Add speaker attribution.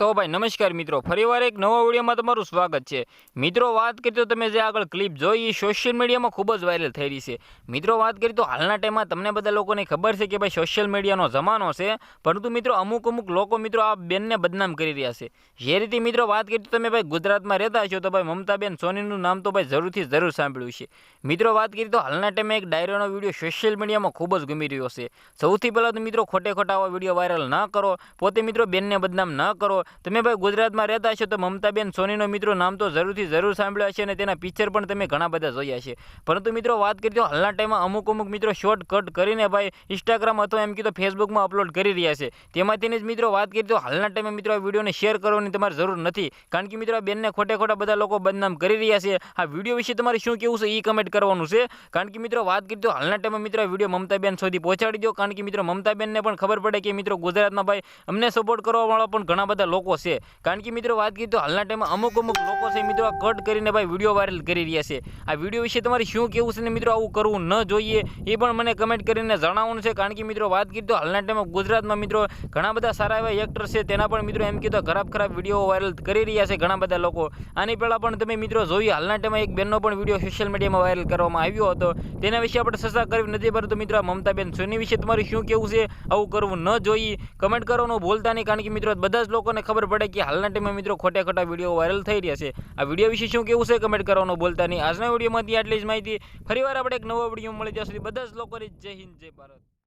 Speaker 1: તો ભાઈ નમસ્કાર મિત્રો, ફરીવાર એક નવા વિડીયોમાં તમારું સ્વાગત છે. મિત્રો, વાત કરીએ તો તમે જે આગળ ક્લિપ જોઈ, એ સોશિયલ મીડિયામાં ખૂબ જ વાયરલ થઈ રહી છે. મિત્રો, વાત કરીએ તો હાલના ટાઈમમાં તમને બધા લોકોને ખબર છે કે ભાઈ સોશિયલ મીડિયાનો જમાનો છે, પરંતુ મિત્રો, અમુક અમુક લોકો મિત્રો આ બેનને બદનામ કરી રહ્યા છે. જે રીતે મિત્રો, વાત કરીએ તો તમે ભાઈ ગુજરાતમાં રહેતા છો તો ભાઈ મમતાબેન સોનીનું નામ તો ભાઈ જરૂરથી જરૂર સાંભળ્યું છે. મિત્રો, વાત કરીએ તો હાલના ટાઈમે એક ડાયરોનો વીડિયો સોશિયલ મીડિયામાં ખૂબ જ ગમી રહ્યો છે. સૌથી પહેલાં તો મિત્રો, ખોટે ખોટા આવા વીડિયો વાયરલ ના કરો. પોતે મિત્રો, બેનને બદનામ ન કરો. તમે ભાઈ ગુજરાતમાં રહેતા હશો તો મમતાબેન સોનીનો મિત્રો નામ તો જરૂરથી જરૂર સાંભળ્યા છે અને તેના પિક્ચર પણ તમે ઘણા બધા જોયા છે પરંતુ મિત્રો વાત કરી તો હાલના ટાઈમમાં અમુક અમુક મિત્રો શોર્ટ કટ કરીને ભાઈ ઇન્સ્ટાગ્રામ અથવા એમ કીધું ફેસબુકમાં અપલોડ કરી રહ્યા છે. તેમાંથી જ મિત્રો વાત કરી તો હાલના ટાઈમે મિત્રો આ વિડીયોને શેર કરવાની તમારે જરૂર નથી. કારણ કે મિત્રો આ બેનને ખોટે ખોટા બધા લોકો બદનામ કરી રહ્યા છે. આ વીડિયો વિશે તમારે શું કેવું છે એ કમેન્ટ કરવાનું છે. કારણ કે મિત્રો વાત કરી તો હાલના ટાઈમે મિત્રો વીડિયો મમતાબેન સુધી પહોંચાડી દો. કારણ કે મિત્રો મમતાબેનને પણ ખબર પડે કે મિત્રો ગુજરાતમાં ભાઈ અમને સપોર્ટ કરવાવાળા પણ ઘણા બધા લોકો છે. કારણ કે મિત્રો, વાત કરીએ તો હાલના ટાઈમમાં અમુક અમુક લોકો છે મિત્રો કટ કરીને ભાઈ વીડિયો વાયરલ કરી રહ્યા છે. આ વીડિયો વિશે તમારે શું કેવું છે ને મિત્રો, આવું કરવું ન જોઈએ એ પણ મને કમેન્ટ કરીને જણાવવાનું છે. કારણ કે મિત્રો, વાત કરીએ તો હાલના ટાઈમમાં ગુજરાતમાં મિત્રો ઘણા બધા સારા એવા એક્ટર છે. તેના પણ મિત્રો એમ કીધું ખરાબ ખરાબ વીડિયો વાયરલ કરી રહ્યા છે ઘણા બધા લોકો. આની પહેલાં પણ તમે મિત્રો જોયું, હાલના ટાઈમમાં એક બેનનો પણ વીડિયો સોશિયલ મીડિયામાં વાયરલ કરવામાં આવ્યો હતો. તેના વિશે આપણે સસા કરવી નથી, પરંતુ મિત્રો મમતાબેન સોની વિશે તમારું શું કેવું છે? આવું કરવું ન જોઈએ. કમેન્ટ કરવાનું ભૂલતા નહીં, કારણ કે મિત્રો, બધા જ લોકોને ખબર પડે કે હાલના ટાઈમમાં મિત્રો ખોટા ખોટા વીડિયો વાયરલ થઈ રહ્યા છે. આ વીડિયો વિશે શું કેવું છે કમેન્ટ કરવાનું બોલતા નહીં. આજના વિડીયોમાંથી આટલી જ માહિતી. ફરીવાર આપણે એક નવો વીડિયો મળી સુધી બધા જ લોકોની જય હિન્દ, જય ભારત.